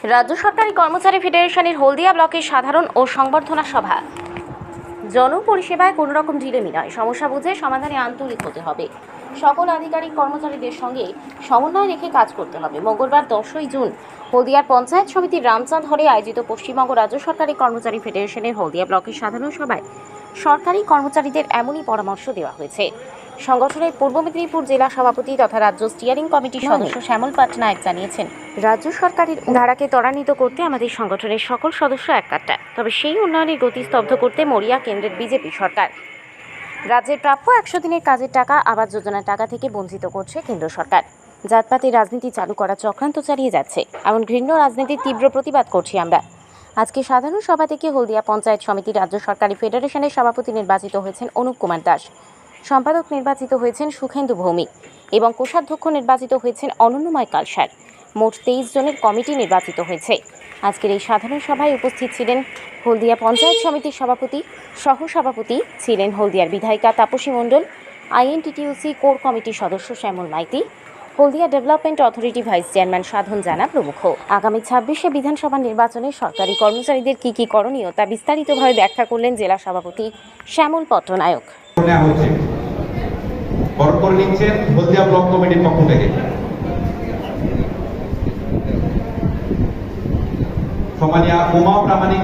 রাজ্য সরকারি কর্মচারী ফেডারেশনের হলদিয়া ব্লকের সাধারণ ও সংবর্ধনা সভা। জনপরিষেবায় কোনো রকম ঢিলেমি নয়। সমস্যা বুঝে সমাধানে আন্তরিক হতে হবে। সকল আধিকারিক কর্মচারীদের সঙ্গে সমন্বয় রেখে কাজ করতে হবে। মঙ্গলবার দশই জুন হলদিয়ার পঞ্চায়েত সমিতির রামচাঁদ হলে আয়োজিত পশ্চিমবঙ্গ রাজ্য সরকারি কর্মচারী ফেডারেশনের হলদিয়া ব্লকের সাধারণ সভায় সরকারি কর্মচারীদের এমনই পরামর্শ দেওয়া হয়েছে। সংগঠনের পূর্ব মেদিনীপুর জেলা সভাপতি তথা রাজ্য স্টিয়ারিং কমিটির সদস্য শ্যামল পাটনায়ক জানিয়েছেন রাজ্য সরকারের ধারাকে ত্বরান্বিত করতে আমাদের সংগঠনের সকল সদস্য এককাট্টা তবে সেই উন্নয়নের গতি স্তব্ধ করতে মরিয়া কেন্দ্রের বিজেপি সরকার। রাজ্যের প্রাপ্য একশো দিনের কাজের টাকা আবাস যোজনার টাকা থেকে বঞ্চিত করছে কেন্দ্র সরকার। জাতপাতি রাজনীতি চালু করা চক্রান্ত চালিয়ে যাচ্ছে এমন ঘৃণ্য রাজনীতির তীব্র প্রতিবাদ করছি আমরা। আজকে সাধারণ সভা থেকে হলদিয়া পঞ্চায়েত সমিতি রাজ্য সরকারি ফেডারেশনের সভাপতি নির্বাচিত হয়েছেন অনুপ কুমার দাস। সম্পাদক নির্বাচিত হয়েছেন সুখেন্দু ভৌমিক এবং কোষাধ্যক্ষ নির্বাচিত হয়েছেন অনন্যময় কালসার। মোট তেইশ জনের কমিটি নির্বাচিত হয়েছে। আজকের এই সাধারণ সভায় উপস্থিত ছিলেন হলদিয়া পঞ্চায়েত সমিতির সভাপতি সহ সভাপতি ছিলেন হলদিয়ার বিধায়িকা তাপসী মণ্ডল, আইএনটিটিউসি কোর কমিটির সদস্য Shyamal Maiti, Haldia development authority vice chairman Sadhan Jana প্রমুখ। আগামী ছাব্বিশে বিধানসভা নির্বাচনে সরকারি কর্মচারীদের কি কি করণীয় তা বিস্তারিতভাবে ব্যাখ্যা করলেন জেলা সভাপতি শ্যামল পট্টনায়ক। নেওয়া হচ্ছে বরণ নিচ্ছেন হলদিয়া ব্লক কমিটির পক্ষ থেকে। সমানিয়া উমা প্রামাণিক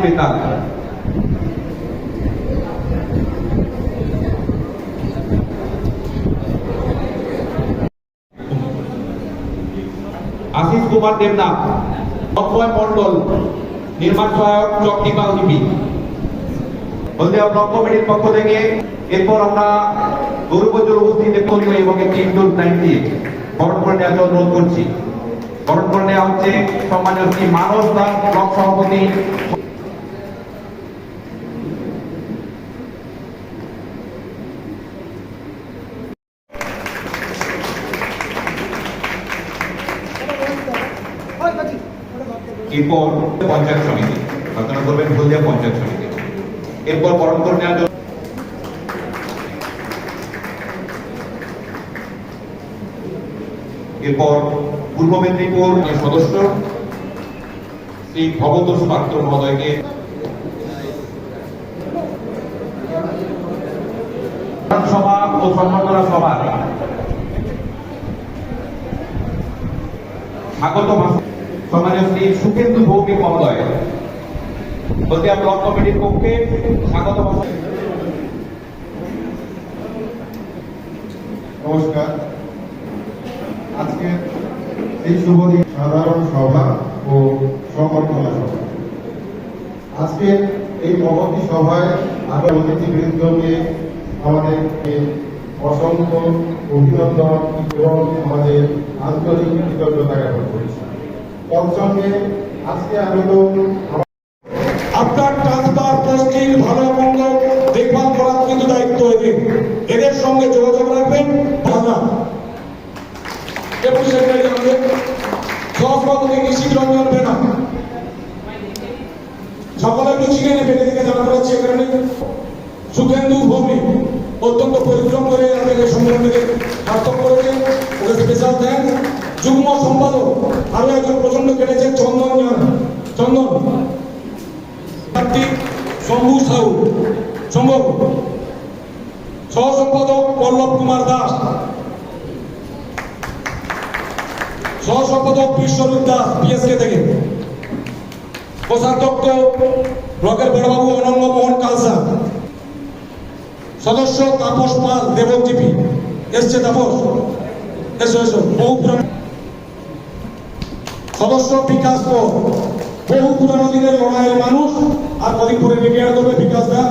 আশিস কুমার দেবনাথ, অক্ষয় মন্ডল নির্মাণ সহায়ক চক্রিপাল লিপি হলদিয়া ব্লক কমিটির পক্ষ থেকে এরপর আমরা গৌরবজ্জ্বল উপস্থিত করি এবং একটি ইনডোর দিয়ে বরণ নেওয়ার জন্য অনুরোধ করছি। বরণ নেওয়া হচ্ছে সম্মানীয় শ্রী মানস দাস ব্লক সভাপতি। এরপর পঞ্চায়েত সমিতি। আলোচনা করবেন হলদিয়া পঞ্চায়েত সমিতি। এরপর বরণ করে নেওয়ার জন্য এরপর পূর্ব মেদিনীপুর সদস্য শ্রী ভবতোষ পাত্র মহোদয়কে সভা ও সম্মাননা সভা। সম্মানীয় শ্রী সুখেন্দু ভৌমিক মহোদয়। ব্লক কমিটির পক্ষে স্বাগত নমস্কার। আজকে এই শুভ সাধারণ সভা ও সংবর্ধনা সভা। আজকে এই মহতী সভায় আমি অতিথিবৃন্দকে আমাদেরকে অসংখ্য অভিনন্দন এবং আমাদের আন্তরিক কৃতজ্ঞতা জ্ঞাপন করেছি। তৎসঙ্গে আজকে আমি তো শম্ভু সাহু সম্পাদক পল্লব কুমার দাস। সহ সম্পাদক বিশ্বরূপ দাস পিএসকে থেকে। কোষাধ্যক্ষ ব্লকের বড়বাবু অনন্য মোহন কালসা। সদস্য তাপস পাল দেবক এসছে তাপস। এসো এসো। বহু পুরানো সদস্য বিকাশ পর বহু পুরানো দিনের লড়াইয়ের মানুষ। আর কদিন পরে রিটায়ার করবে বিকাশ দা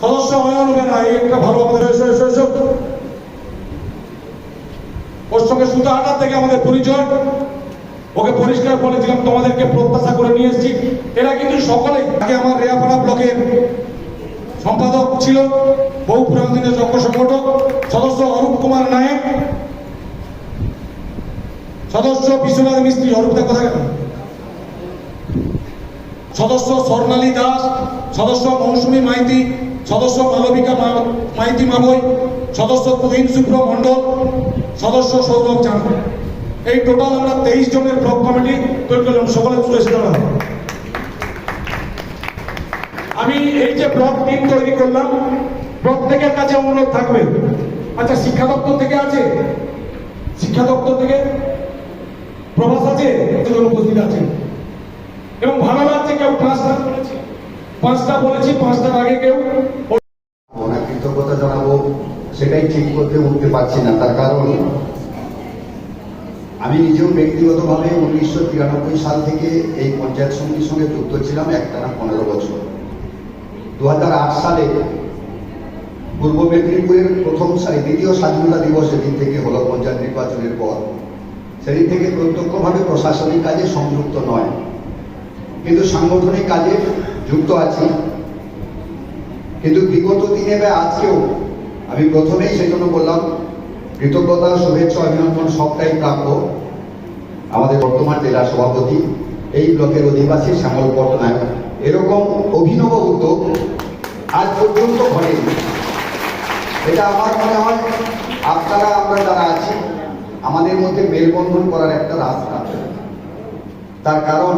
সদস্য অয়ন বেনা এই একটা ভালো আমাদের এসো এসো এসো। ওর সঙ্গে সুতাহাটার থেকে আমাদের পরিচয়। ওকে পরিষ্কার বলেছিলাম তোমাদেরকে প্রত্যাশা করে নিয়ে এসেছি। এরা কিন্তু সকলে আগে আমার রেয়াপাড়া ব্লকের সম্পাদক ছিল, বহু পুরানো দিনের চক্র সংগঠক, সদস্য অরূপ কুমার নায়ক। সদস্য বিশ্বনাথ মিস্ত্রি অরূপদা কথা সদস্য স্বর্ণালী দাস, সদস্য মৌসুমী মাইতি, সদস্য মালবিকা মাইতি মাবই, সদস্য তুহিন শুভ্র মণ্ডল, সদস্য সৌরভ চাঁদ এই টোটাল আমরা তেইশ জনের ব্লক কমিটি তৈরি করলাম। সকলে চলে। আমি এই যে ব্লক টিম তৈরি করলাম, প্রত্যেকের কাছে অনুরোধ থাকবে। আচ্ছা শিক্ষা দপ্তর থেকে আছে? শিক্ষা দপ্তর থেকে প্রভাস আছে? উপস্থিত আছেন? এবং ভালো লাগছে কেউ পাঁচটা বলেছি। পাঁচটা বলেছি পাঁচটার আগে কেউ কৃতজ্ঞতা জানাব, সেটাই ঠিক করতে উঠতে পারছি না, তার কারণ আমি নিজেও উনিশশো তিরানব্বই সাল থেকে এই পঞ্চায়েত সমিতির সঙ্গে যুক্ত ছিলাম একটানা পনেরো বছর। দু হাজার আট সালে পূর্ব মেদিনীপুরের প্রথম দ্বিতীয় স্বাধীনতা দিবস সেদিন থেকে হলো পঞ্চায়েত নির্বাচনের পর। সেদিন থেকে প্রত্যক্ষভাবে প্রশাসনিক কাজে সংযুক্ত নয়। কিন্তু সাংগঠনিক কাজে যুক্ত আছি। কিন্তু বিগত দিনে বা আজকেও আমি প্রথমেই সেই জন্য বললাম, কৃতজ্ঞতা, শুভেচ্ছা, অভিনন্দন সবটাই প্রাপ্য আমাদের বর্তমান জেলা সভাপতি, এই ব্লকের অধিবাসী শ্যামল পটনায়ক এরকম অভিনব উদ্যোগ আজ পর্যন্ত ঘটেনি। এটা আমার মনে হয় আপনারা, আমরা যারা আছি, আমাদের মধ্যে মেলবন্ধন করার একটা রাস্তা। তার কারণ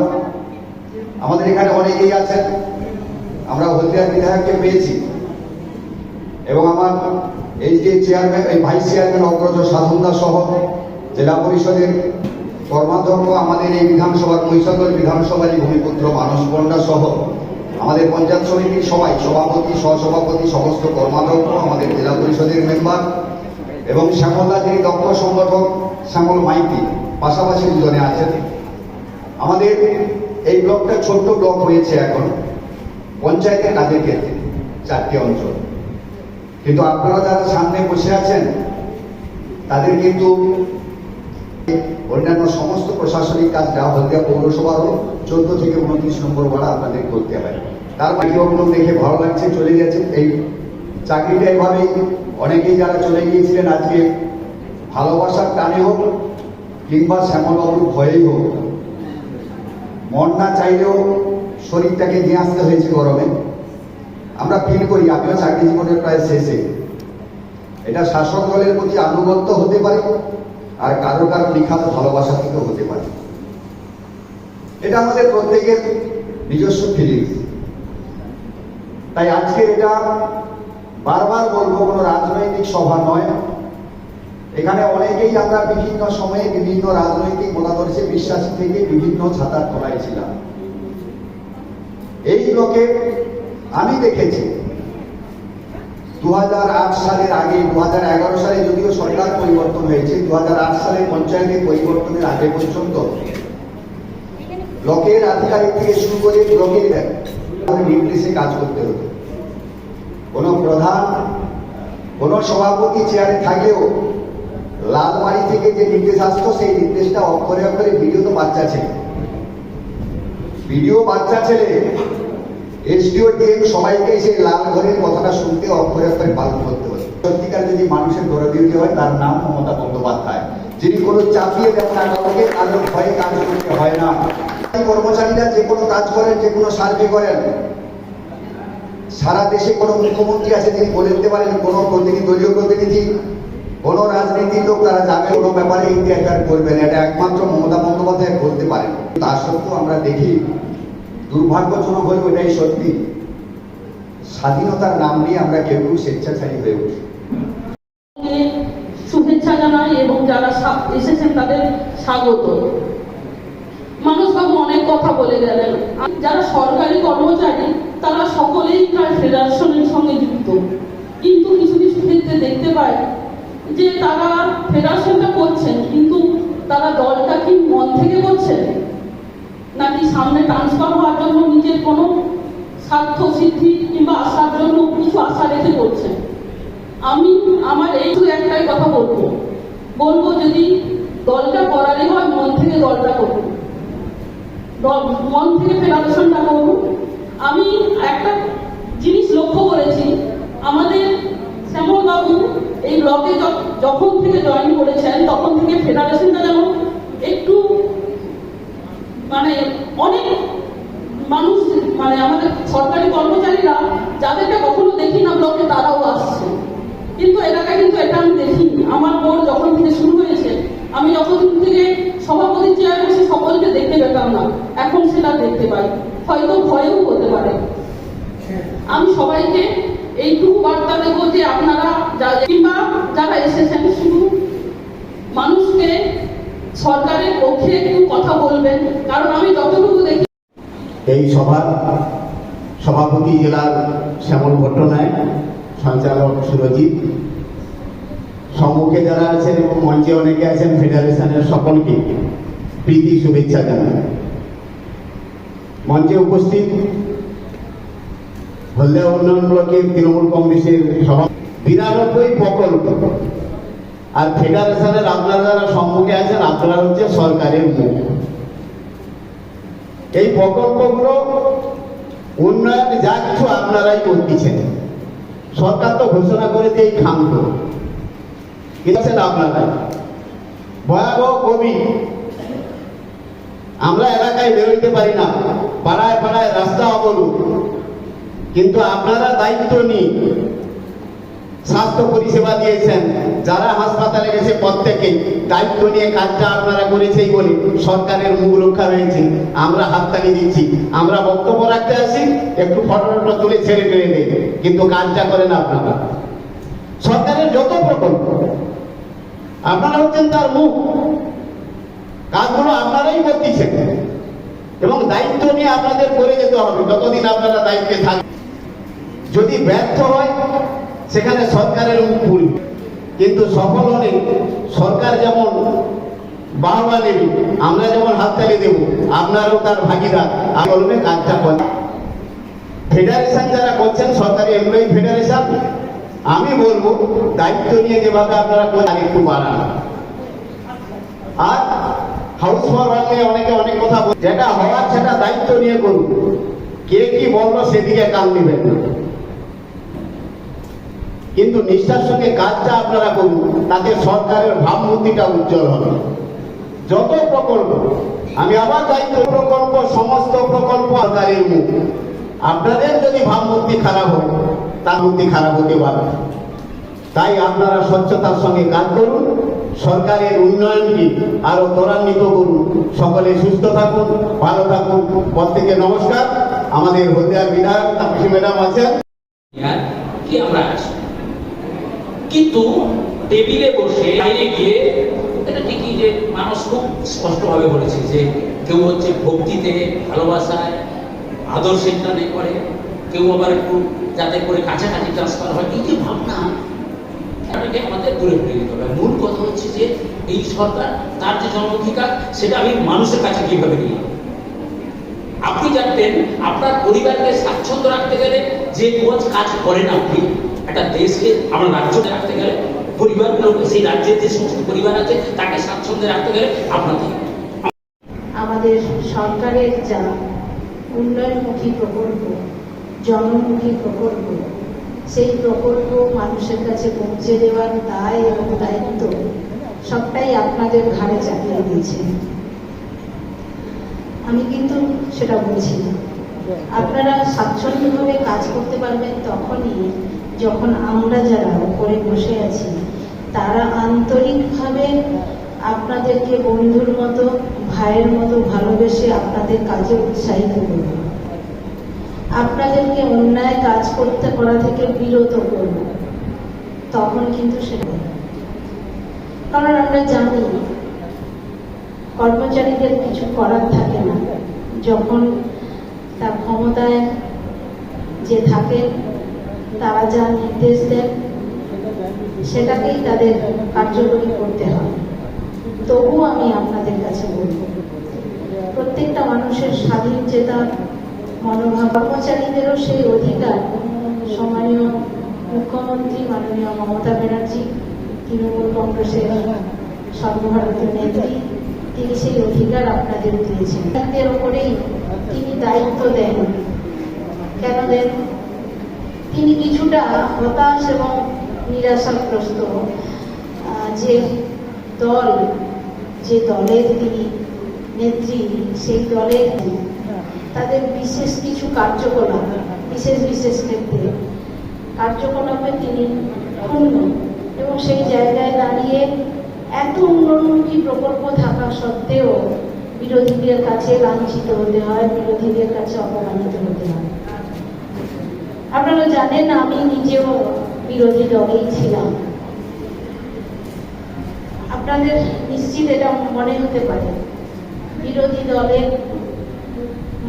আমাদের এখানে অনেকেই আছেন। আমরা হলদিয়ার বিধায়ককে পেয়েছি। এবং আমার এই যে চেয়ারম্যান এই ভাইস চেয়ারম্যান অগ্রজ সাধনদা সহ জেলা পরিষদের কর্মাধ্যক্ষ, আমাদের এই বিধানসভার মহিষাদল বিধানসভার এই ভূমিপুত্র মানস পণ্ডা সহ আমাদের পঞ্চায়েত সমিতির সবাই, সভাপতি, সহসভাপতি, সমস্ত কর্মাধ্যক্ষ, আমাদের জেলা পরিষদের মেম্বার এবং শ্যামলদা যিনি দক্ষ সংগঠক শ্যামল মাইতি পাশাপাশি দুজনে আছেন। আমাদের এই ব্লকটা ছোট্ট ব্লক হয়েছে এখন। পঞ্চায়েতের কাজের ক্ষেত্রে চারটি অঞ্চল। কিন্তু আপনারা যারা সামনে বসে আছেন, তাদের কিন্তু অন্যান্য সমস্ত প্রশাসনিক কাজটা হলদিয়া পৌরসভারও চোদ্দ থেকে উনত্রিশ নম্বর ভাড়া আপনাদের করতে হয়। তার বাকিগুলো দেখে ভালো লাগছে, চলে গেছে। এই চাকরিটা এভাবেই অনেকেই যারা চলে গিয়েছিলেন, আজকে ভালোবাসার টানে হোক কিংবা শ্যামলবাবুর ভয়েই হোক মন না চাইলেও শরীরটাকে নিয়ে আসতে হয়েছে গরমে। আমরা ফিল করি, আমিও চাকরি জীবনের প্রায় শেষে। এটা শাসক দলের প্রতি আনুগত্য হতে পারে, আর কারও কারও নিখাত ভালোবাসা থেকেও হতে পারে। এটা আমাদের প্রত্যেকের নিজস্ব ফিলিংস তাই আজকে এটা বারবার বলব, কোনো রাজনৈতিক সভা নয় এখানে অনেকেই আমরা বিভিন্ন সময়ে বিভিন্ন রাজনৈতিক মতাদর্শে বিশ্বাসী থেকে বিভিন্ন ছাতার তলায় ছিলাম। এই ব্লকে আমি দেখেছি, দুহাজার আট সালের আগে, দুহাজার এগারো সালে যদিও সরকার পরিবর্তন হয়েছে দু সালে পঞ্চায়েতের পরিবর্তনের আগে পর্যন্ত ব্লকের আধিকারিক থেকে শুরু করে ব্লকের নির্দেশে কাজ করতে হতো। কোনো প্রধান, কোনো সভাপতি চেয়ারে থাকলেও লালবাড়ি থেকে যে নির্দেশ আসতো, সেই নির্দেশটা অক্ষরে অক্ষরে ভিডিও তো বাচ্চা ছেলে। ভিডিও বাচ্চা ছেলে। এসডিও টিএম সবাইকে সেই লাল ঘরের কথাটা শুনতে অক্ষরে অক্ষরে পালন করতে হবে সত্যিকার যদি মানুষের দরদিতে হয়, তার নাম মমতা বন্দ্যোপাধ্যায়। যিনি কোনো চাপিয়ে দেন না কাউকে কারোর ভয়ে কাজ করতে হয় না। কর্মচারীরা যে কোনো কাজ করেন, যে কোনো সার্ভে করেন। সারা দেশে কোনো মুখ্যমন্ত্রী আছে, তিনি বলে দিতে পারেন, কোনো প্রতিনিধি, দলীয় প্রতিনিধি কোনো রাজনীতির লোক তারা যাবে, কোনো ব্যাপারে ইন্টারফেয়ার করবেন এটা একমাত্র মমতা বন্দ্যোপাধ্যায় করতে পারেন। তা সত্ত্বেও আমরা দেখি, দুর্ভাগ্যজনক হয়ে ওটাই সত্যি। স্বাধীনতার নাম নিয়ে আমরা কেউ কেউ স্বেচ্ছাচারী হয়ে উঠি। শুভেচ্ছা জানাই এবং যারা এসেছেন তাদের স্বাগত। মানুষবাবু অনেক কথা বলে গেলেন। যারা সরকারি কর্মচারী, তারা সকলেই প্রায় ফেডারেশনের সঙ্গে যুক্ত। কিন্তু কিছু কিছু ক্ষেত্রে দেখতে পাই যে তারা ফেডারেশনটা করছেন, কিন্তু তারা দলটা কি মন থেকে করছেন? নাকি সামনে ট্রান্সফার হওয়ার জন্য নিজের কোনো স্বার্থ, সিদ্ধি কিংবা আশার জন্য কিছু আশা রেখে করছেন? আমি আমার এই একটাই কথা বলব। বলব যদি দলটা করারই হয়, মন থেকে দলটা দল- মন থেকে ফেডারেশনটা করুন। আমি একটা জিনিস লক্ষ্য করেছি, আমাদের শ্যামলবাবু এই ব্লকে যখন থেকে জয়েন করেছেন, তখন থেকে ফেডারেশনটা যেন একটু মানে অনেক মানুষ মানে আমাদের সরকারি কর্মচারীরা যাদেরকে কখনো দেখি না ব্লকে তারাও আসছে। কিন্তু এলাকায় কিন্তু এটা আমি দেখিনি। আমার বোর্ড যখন থেকে শুরু হয়েছে, আমি যতদিন থেকে সভাপতির চেয়ারে বসে সকলকে দেখতে পেতাম না। এখন সেটা দেখতে পাই। হয়তো ভয়ও হতে পারে। আমি সবাইকে এইটুকু বার্তা দেবো যে আপনারা কিংবা যারা এসেছেন, শুধু মানুষকে সরকারের পক্ষে একটু কথা বলবেন। কারণ আমি যতটুকু দেখি এই সভা সভাপতি জেলার শ্যামল ভট্টনায়ক, সঞ্চালক সুরজিৎ। সম্মুখে যারা আছেন এবং মঞ্চে অনেকে আছেন, ফেডারেশনের সকলকে প্রীতি শুভেচ্ছা জানাই। মঞ্চে উপস্থিত হলদিয়া উন্নয়ন ব্লকের তৃণমূল কংগ্রেসের বিরানব্বই প্রকল্প। আর ফেডারেশনের আপনারা যারা সম্মুখে আছেন, আপনারা হচ্ছে সরকারের মুখ। এই প্রকল্পগুলো উন্নয়ন যা কিছু আপনারাই করতেছেন। সরকার তো ঘোষণা করেছে এই খান্ত কিনেছেন আপনারাই ভয়াবহ কবি। আমরা এলাকায় বেরোইতে পারি না। পাড়ায় পাড়ায় রাস্তা অবরোধ। কিন্তু আপনারা দায়িত্ব নিয়ে স্বাস্থ্য পরিষেবা দিয়েছেন, যারা হাসপাতালে গেছে প্রত্যেকে, দায়িত্ব নিয়ে কাজটা আপনারা করেছেই বলে সরকারের মুখ রক্ষা রয়েছে। আমরা হাততালি দিচ্ছি। আমরা বক্তব্য রাখতে আসি একটু ফটো ফটো তুলে ছেড়ে ফেলে দেয় কিন্তু কাজটা করেন আপনারা। সরকারের যত প্রকল্প, আপনারা হচ্ছেন তার মুখ। কাজগুলো আপনারাই করতেছেন। এবং দায়িত্ব নিয়ে আপনাদের করে যেতে হবে। যতদিন আপনারা দায়িত্বে থাকবেন যদি ব্যর্থ হয়, সেখানে সরকারের পুড়বে কিন্তু সফল হলে সরকার যেমন বাহবা নেবে, আমরা যেমন হাততালি দেব, আপনারও তার ভাগিদার। বলবে, কাজটা করে। ফেডারেশন যারা করছেন, সরকারি এমপ্লয়ি ফেডারেশন আমি বলব, দায়িত্ব নিয়ে যেভাবে আপনারা করেন একটু বাড়ান। আর হাউস ফর নিয়ে অনেকে অনেক কথা যেটা হওয়ার সেটা দায়িত্ব নিয়ে করুন। কে কি বলল, সেদিকে কান নেবেন না। কিন্তু নিষ্ঠার সঙ্গে কাজটা আপনারা করুন। তাতে সরকারের ভাবমূর্তিটা উজ্জ্বল হবে। যত প্রকল্প, আমি আবার দায়িত্ব প্রকল্প, সমস্ত প্রকল্প সরকারের মুখ। আপনাদের যদি ভাবমূর্তি খারাপ হয়, তার মূর্তি খারাপ হতে পারে। তাই আপনারা স্বচ্ছতার সঙ্গে কাজ করুন, সরকারের উন্নয়নকে আরও ত্বরান্বিত করুন। সকলে সুস্থ থাকুন, ভালো থাকুন। প্রত্যেকে নমস্কার। আমাদের হলদিয়ার বিধায়ক ম্যাডাম আছেন। আর কি আমরা কিন্তু টেবিলে বসে বাইরে গিয়ে এটা ঠিকই যে মানুষ খুব স্পষ্টভাবে বলেছে যে কেউ হচ্ছে ভক্তিতে, ভালোবাসায়, আদর্শের টানে করে, কেউ আবার একটু যাতে করে কাছাকাছি ট্রান্সফার হয়, এই যে ভাবনা, এটাকে আমাদের দূরে ফিরে দিতে হবে। মূল কথা হচ্ছে যে এই সরকার, তার যে জনঅধিকার সেটা আমি মানুষের কাছে কীভাবে নিয়ে আপনি জানতেন, আপনার পরিবারকে স্বাচ্ছন্দ্য রাখতে গেলে যে কোচ কাজ করেন আপনি। একটা দেশকে আমার রাজ্যকে রাখতে গেলে পরিবারগুলোকে সেই রাজ্যের যে সমস্ত পরিবার আছে, তাকে স্বাচ্ছন্দ্যে রাখতে গেলে আপনাকে আমাদের সরকারের যা উন্নয়নমুখী প্রকল্প, জনমুখী প্রকল্প, সেই প্রকল্প মানুষের কাছে পৌঁছে দেওয়ার দায় এবং দায়িত্ব সবটাই আপনাদের ঘাড়ে চাপিয়ে দিয়েছে। আমি কিন্তু সেটা বলছি না। আপনারা স্বাচ্ছন্দ্যভাবে কাজ করতে পারবেন তখনই যখন আমরা যারা উপরে বসে আছি, তারা আন্তরিকভাবে আপনাদেরকে বন্ধুর মতো, ভাইয়ের মতো ভালোবেসে আপনাদের কাজে উৎসাহিত করব। আপনাদেরকে অন্যায় কাজ করতে, করা থেকে বিরত করব। তখন কিন্তু সেটা কারণ আমরা জানি, কর্মচারীদের কিছু করার থাকে না। যখন তার ক্ষমতায় যে থাকেন তারা যা নির্দেশ দেন, সেটাকেই তাদের কার্যকরী করতে হয়। তবুও আমি আপনাদের কাছে বলব, প্রত্যেকটা মানুষের স্বাধীন চেতা মনোভাব, কর্মচারীদেরও সেই অধিকার। সম্মানীয় মুখ্যমন্ত্রী, মাননীয় মমতা ব্যানার্জি, তৃণমূল কংগ্রেসের সর্বভারতীয় নেত্রী, তিনি সেই অধিকার আপনাদের দিয়েছেন। ওপরেই তিনি দায়িত্ব দেন। কেন দেন? তিনি কিছুটা হতাশ এবং নিরাশাগ্রস্ত। যে দল, যে দলের তিনি নেত্রী, সেই দলের তাদের বিশেষ কিছু কার্যকলাপ, বিশেষ বিশেষ ক্ষেত্রে। কার্যকলাপে তিনি ক্ষুণ্ণ এবং সেই জায়গায় দাঁড়িয়ে এত উন্নয়নমুখী প্রকল্প থাকা সত্ত্বেও বিরোধীদের কাছে লাঞ্ছিত হতে হয়, বিরোধীদের কাছে অপমানিত হতে হয়। আপনারা জানেন আমি নিজেও বিরোধী দলেই ছিলাম। আপনাদের নিশ্চিত এটা মনে হতে পারে। বিরোধী দলের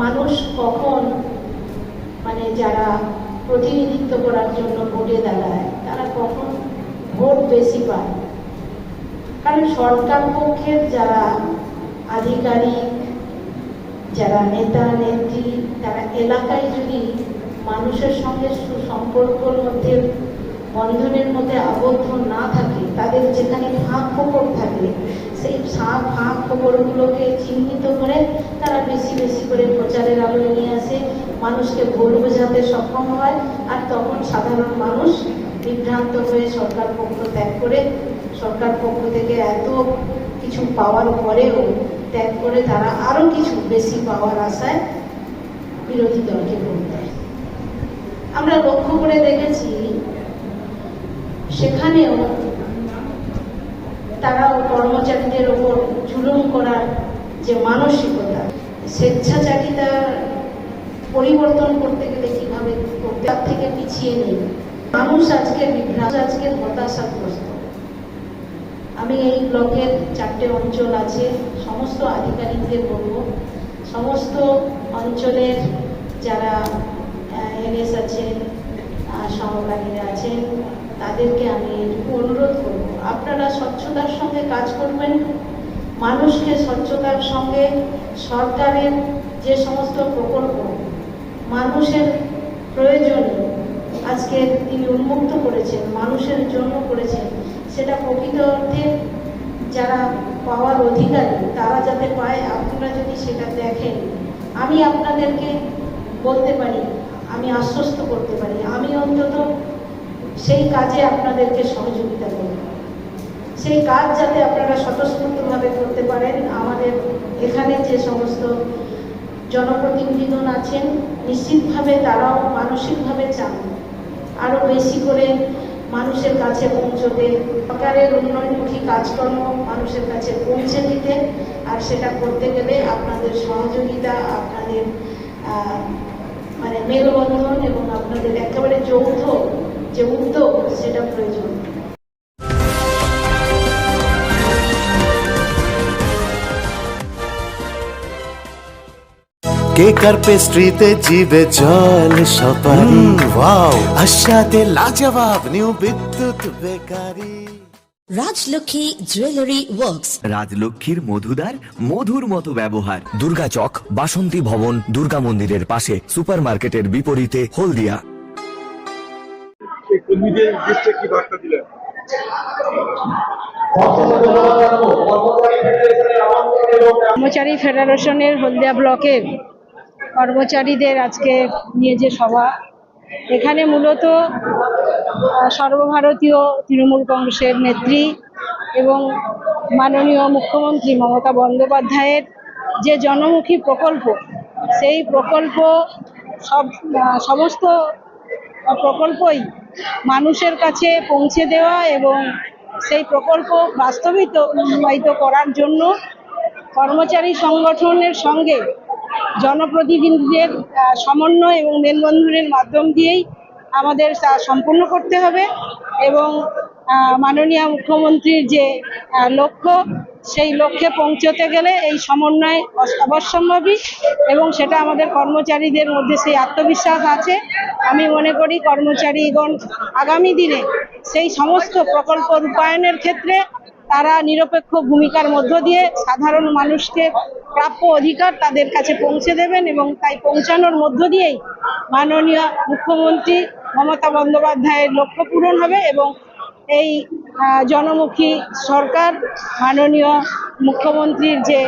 মানুষ কখন মানে যারা প্রতিনিধিত্ব করার জন্য ভোটে দাঁড়ায়, তারা কখন ভোট বেশি পায়? কারণ সরকার পক্ষের যারা আধিকারিক, যারা নেতা, নেত্রী, তারা এলাকায় যদি মানুষের সঙ্গে সুসম্পর্কর মধ্যে, বন্ধনের মধ্যে আবদ্ধ না থাকে, তাদের যেখানে ফাঁক খবর থাকে, সেই ফাঁক ফাঁক খবরগুলোকে চিহ্নিত করে তারা বেশি বেশি করে প্রচারের আলোয় নিয়ে আসে। মানুষকে ভুল বোঝাতে সক্ষম হয় আর তখন সাধারণ মানুষ বিভ্রান্ত হয়ে সরকার পক্ষ ত্যাগ করে, সরকার পক্ষ থেকে এত কিছু পাওয়ার পরেও ত্যাগ করে তারা আরও কিছু বেশি পাওয়ার আশায় বিরোধী দলকে ভোট দেয়। আমরা লক্ষ্য করে দেখেছি, সেখানেও তারা কর্মচারীদের ওপর জুলুম করার যে মানসিকতা, স্বেচ্ছাচারিতা পরিবর্তন করতে গেলে কীভাবে তার থেকে পিছিয়ে নেই। মানুষ আজকে বিভ্রান্ত, আজকে হতাশাগ্রস্ত। আমি এই ব্লকের চারটে অঞ্চল আছে, সমস্ত আধিকারিকদের বলব, সমস্ত অঞ্চলের যারা এনএস আছেন সহকারীরা আছেন তাদেরকে আমি অনুরোধ করব। আপনারা স্বচ্ছতার সঙ্গে কাজ করবেন, মানুষকে স্বচ্ছতার সঙ্গে, সরকারের যে সমস্ত প্রকল্প, মানুষের প্রয়োজনে আজকে তিনি উন্মুক্ত করেছেন, মানুষের জন্য করেছেন, সেটা প্রকৃত অর্থে যারা পাওয়ার অধিকারী, তারা যাতে পায়, আপনারা যদি সেটা দেখেন। আমি আপনাদেরকে বলতে পারি আমি আশ্বস্ত করতে পারি। আমি অন্তত সেই কাজে আপনাদেরকে সহযোগিতা করব সেই কাজ যাতে আপনারা স্বতঃস্ফূর্তভাবে করতে পারেন, আমাদের এখানে যে সমস্ত জনপ্রতিনিধিগণ আছেন, নিশ্চিতভাবে তারাও মানসিকভাবে চান। আরও বেশি করে মানুষের কাছে পৌঁছতে, সরকারের উন্নয়নমুখী কাজকর্ম মানুষের কাছে পৌঁছে দিতে, আর সেটা করতে গেলে আপনাদের সহযোগিতা, আপনাদের মানে মেলবন্ধন এবং আপনাদের একেবারে যৌথ যে উদ্যোগ সেটা প্রয়োজন। কেকার পেস্ট্রিতে জিবে জল সপারি। ওয়াও আশাতে লাজবাব new Bidyut bakery. Rajlakshmi jewellery works রাজলক্ষ্মীর মধুদার মধুর মতো ব্যবহার। দুর্গা চক বাসন্তী ভবন দুর্গা মন্দিরের পাশে সুপার সুপারমার্কেটের বিপরীতে হলদিয়া। কর্মচারী ফেডারেশনের হলদিয়া ব্লকের কর্মচারীদের আজকে নিয়ে যে সভা এখানে মূলত সর্বভারতীয় তৃণমূল কংগ্রেসের নেত্রী এবং মাননীয় মুখ্যমন্ত্রী মমতা বন্দ্যোপাধ্যায়ের যে জনমুখী প্রকল্প, সেই প্রকল্প সব সমস্ত প্রকল্পই মানুষের কাছে পৌঁছে দেওয়া এবং সেই প্রকল্প বাস্তবিত করার জন্য কর্মচারী সংগঠনের সঙ্গে জনপ্রতিনিধিদের সমন্বয় এবং মেলবন্ধনের মাধ্যম দিয়েই আমাদের তা সম্পূর্ণ করতে হবে এবং মাননীয় মুখ্যমন্ত্রীর যে লক্ষ্য, সেই লক্ষ্যে পৌঁছতে গেলে এই সমন্বয় অবশ্যম্ভাবী এবং সেটা আমাদের কর্মচারীদের মধ্যে সেই আত্মবিশ্বাস আছে। আমি মনে করি কর্মচারীগণ আগামী দিনে সেই সমস্ত প্রকল্প রূপায়ণের ক্ষেত্রে তারা নিরপেক্ষ ভূমিকার মধ্য দিয়ে সাধারণ মানুষকে প্রাপ্য অধিকার তাদের কাছে পৌঁছে দেবেন এবং তাই পৌঁছানোর মধ্য দিয়েই মাননীয় মুখ্যমন্ত্রী মমতা বন্দ্যোপাধ্যায়ের লক্ষ্য পূরণ হবে এবং এই জনমুখী সরকার মাননীয় মুখ্যমন্ত্রীর যে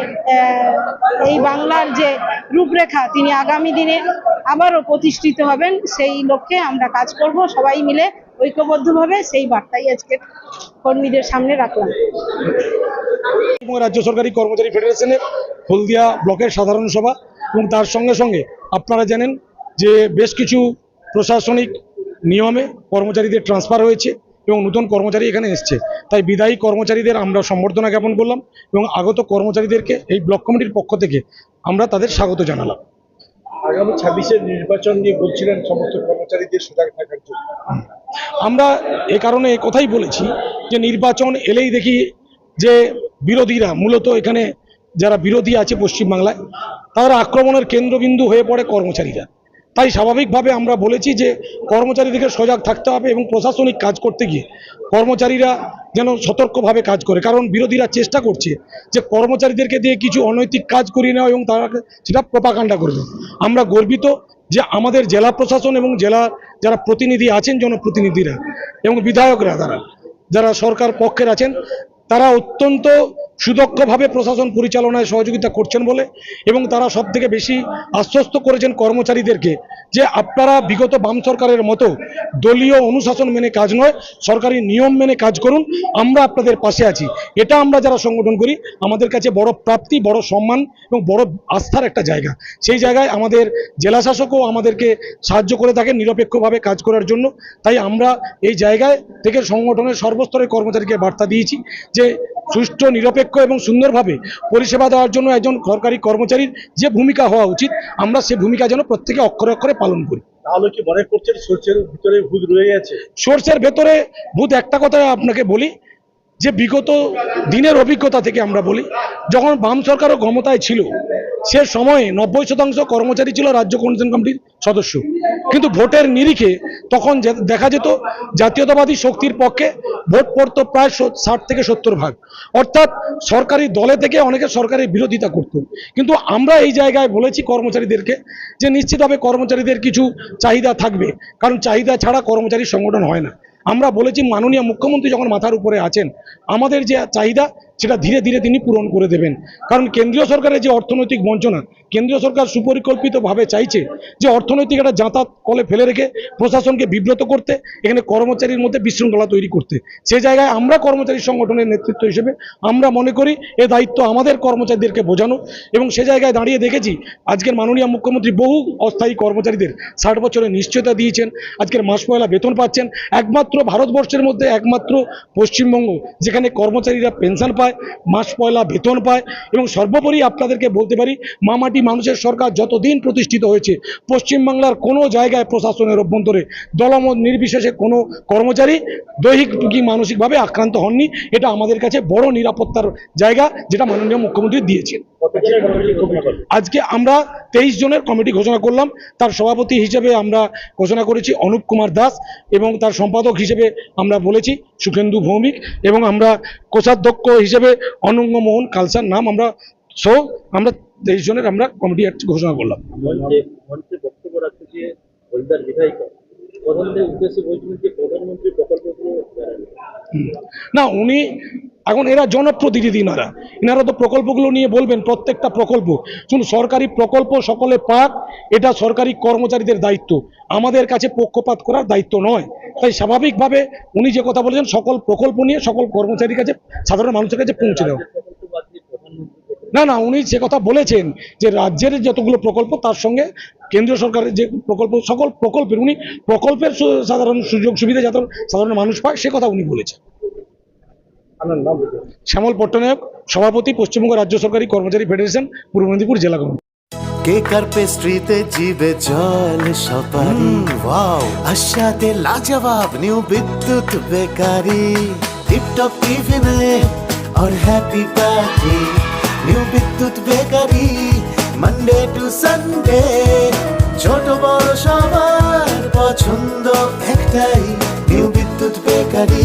এই বাংলার যে রূপরেখা তিনি আগামী দিনে আবারও প্রতিষ্ঠিত হবেন, সেই লক্ষ্যে আমরা কাজ করব। সবাই মিলে ঐক্যবদ্ধভাবে সেই বার্তাই আজকে কর্মীদের সামনে রাখলাম। রাজ্য সরকারি কর্মচারী ফেডারেশনের হলদিয়া ব্লকের সাধারণ সভা এবং তার সঙ্গে সঙ্গে আপনারা জানেন যে বেশ কিছু প্রশাসনিক নিয়মে কর্মচারীদের ট্রান্সফার হয়েছে এবং নতুন কর্মচারী এখানে এসছে। তাই বিদায়ী কর্মচারীদের আমরা সম্বর্ধনা জ্ঞাপন করলাম এবং আগত কর্মচারীদেরকে এই ব্লক কমিটির পক্ষ থেকে আমরা তাদের স্বাগত জানালাম। আগামী ছাব্বিশের নির্বাচন নিয়ে বলছিলেন সমস্ত কর্মচারীদের সজাগ থাকার জন্য। আমরা এ কারণে কথাই বলেছি যে নির্বাচন এলেই দেখি যে বিরোধীরা, মূলত এখানে যারা বিরোধী আছে পশ্চিমবাংলায়, তারা আক্রমণের কেন্দ্রবিন্দু হয়ে পড়ে কর্মচারীরা। তাই স্বাভাবিকভাবে আমরা বলেছি যে কর্মচারীদেরকে সজাগ থাকতে হবে এবং প্রশাসনিক কাজ করতে গিয়ে কর্মচারীরা যেন সতর্কভাবে কাজ করে। কারণ বিরোধীরা চেষ্টা করছে যে কর্মচারীদেরকে দিয়ে কিছু অনৈতিক কাজ করিয়ে নেওয়া এবং তারা সেটা প্রপাকাণ্ডা করবে। আমরা গর্বিত যে আমাদের জেলা প্রশাসন এবং জেলার যারা প্রতিনিধি আছেন, জনপ্রতিনিধিরা এবং বিধায়করা তারা, যারা সরকার পক্ষের আছেন তারা অত্যন্ত সুদক্ষভাবে প্রশাসন পরিচালনায় সহযোগিতা করছেন বলে এবং তারা সব থেকে বেশি আশ্বস্ত করেছেন কর্মচারীদেরকে যে আপনারা বিগত বাম সরকারের মতো দলীয় অনুশাসন মেনে কাজ নয়, সরকারি নিয়ম মেনে কাজ করুন, আমরা আপনাদের পাশে আছি। এটা আমরা যারা সংগঠন করি, আমাদের কাছে বড় প্রাপ্তি, বড় সম্মান এবং বড় আস্থার একটা জায়গা। সেই জায়গায় আমাদের জেলা শাসকও আমাদেরকে সাহায্য করে থাকেন নিরপেক্ষভাবে কাজ করার জন্য। তাই আমরা এই জায়গায় থেকে সংগঠনের সর্বস্তরের কর্মচারীকে বার্তা দিয়েছি যে সুষ্ঠু নিরপেক্ষ এবং সুন্দরভাবে পরিষেবা দেওয়ার জন্য একজন সরকারি কর্মচারীর যে ভূমিকা হওয়া উচিত আমরা সে ভূমিকা যেন প্রত্যেকে অক্ষরে অক্ষরে পালন করি। তাহলে কি মনে করছেন ভিতরে ভূত রয়ে গেছে? সোর্সের ভেতরে ভূত একটা কথা আপনাকে বলি যে বিগত দিনের অভিজ্ঞতা থেকে আমরা বলি যখন বাম সরকারও ক্ষমতায় ছিল সে সময়ে নব্বই শতাংশ কর্মচারী ছিল রাজ্য কমিশন কমিটির সদস্য। কিন্তু ভোটের নিরিখে তখন দেখা যেত জাতীয়তাবাদী শক্তির পক্ষে ভোট পড়তো প্রায় ষাট থেকে সত্তর ভাগ। অর্থাৎ সরকারি দলে থেকে অনেকে সরকারের বিরোধিতা করত। কিন্তু আমরা এই জায়গায় বলেছি কর্মচারীদেরকে যে নিশ্চিতভাবে কর্মচারীদের কিছু চাহিদা থাকবে, কারণ চাহিদা ছাড়া কর্মচারী সংগঠন হয় না। আমরা বলেছি মাননীয় মুখ্যমন্ত্রী যখন মাথার উপরে আছেন, আমাদের যে চাহিদা সেটা ধীরে ধীরে তিনি পূরণ করে দেবেন। কারণ কেন্দ্রীয় সরকারের যে অর্থনৈতিক বঞ্চনা, কেন্দ্রীয় সরকার সুপরিকল্পিতভাবে চাইছে যে অর্থনৈতিক একটা যাতায়াত কলে ফেলে রেখে প্রশাসনকে বিব্রত করতে, এখানে কর্মচারীর মধ্যে বিশৃঙ্খলা তৈরি করতে। সে জায়গায় আমরা কর্মচারী সংগঠনের নেতৃত্ব হিসেবে আমরা মনে করি এ দায়িত্ব আমাদের কর্মচারীদেরকে বোঝানো এবং সে জায়গায় দাঁড়িয়ে দেখেছি, আজকের মাননীয় মুখ্যমন্ত্রী বহু অস্থায়ী কর্মচারীদের ষাট বছরের নিশ্চয়তা দিয়েছেন, আজকের মাস পয়লা বেতন পাচ্ছেন, একমাত্র ভারতবর্ষের মধ্যে একমাত্র পশ্চিমবঙ্গ, যেখানে কর্মচারীরা পেনশন পায় মাস পয়লা বেতন পায় এবং সর্বোপরি আপনাদেরকে বলতে পারি, মামাটি মানুষের সরকার যতদিন প্রতিষ্ঠিত হয়েছে, পশ্চিমবাংলার কোনো জায়গায় প্রশাসনের অভ্যন্তরে দলমত নির্বিশেষে কোনো কর্মচারী দৈহিক কি মানসিকভাবে আক্রান্ত হননি, এটা আমাদের কাছে বড় নিরাপত্তার জায়গা, যেটা মাননীয় মুখ্যমন্ত্রী দিয়েছেন। আজকে আমরা তেইশ জনের কমিটি ঘোষণা করলাম। তার সভাপতি হিসেবে আমরা ঘোষণা করেছি অনুপ কুমার দাস এবং তার সম্পাদক হিসেবে আমরা বলেছি সুখেন্দু ভৌমিক এবং আমরা কোষাধ্যক্ষ হিসেবে অনঙ্গ মোহন কালসার নাম আমরা সহ আমরা তেইশ জনের আমরা কমিটি ঘোষণা করলাম। না উনি এখন এরা জনপ্রতিনিধি নারা। এনারা তো প্রকল্পগুলো নিয়ে বলবেন, প্রত্যেকটা প্রকল্প। শুনুন, সরকারি প্রকল্প সকলে পাক, এটা সরকারি কর্মচারীদের দায়িত্ব। আমাদের কাছে পক্ষপাত করার দায়িত্ব নয়। তাই স্বাভাবিকভাবে উনি যে কথা বলেছেন, সকল প্রকল্প নিয়ে সকল কর্মচারীর কাছে, সাধারণ মানুষের কাছে পৌঁছে দেওয়া। না না, উনি সে কথা বলেছেন যে রাজ্যের যতগুলো প্রকল্প, তার সঙ্গে কেন্দ্রীয় সরকারের যে প্রকল্প, সকল প্রকল্পের, উনি প্রকল্পের সাধারণ সুযোগ সুবিধা যাতে সাধারণ মানুষ পায়, সে কথা উনি বলেছেন। আপনার নাম বলুন। শ্যামল পট্টনায়ক সভাপতি পশ্চিমবঙ্গ রাজ্য সরকারি কর্মচারী ফেডারেশন পূর্ব মেদিনীপুর জেলা কমিটি কেক আর পেস্ট্রিতে জিবে জল সপারি ওয়াও আশাতে লাজবাব নিউ বিদ্যুৎ বেকারি টিপটপ টিফিনে और happy party new Bidyut bakery Monday to Sunday ছোট বড় সবার পছন্দ একটাই নিউ বিদ্যুৎ বেকারি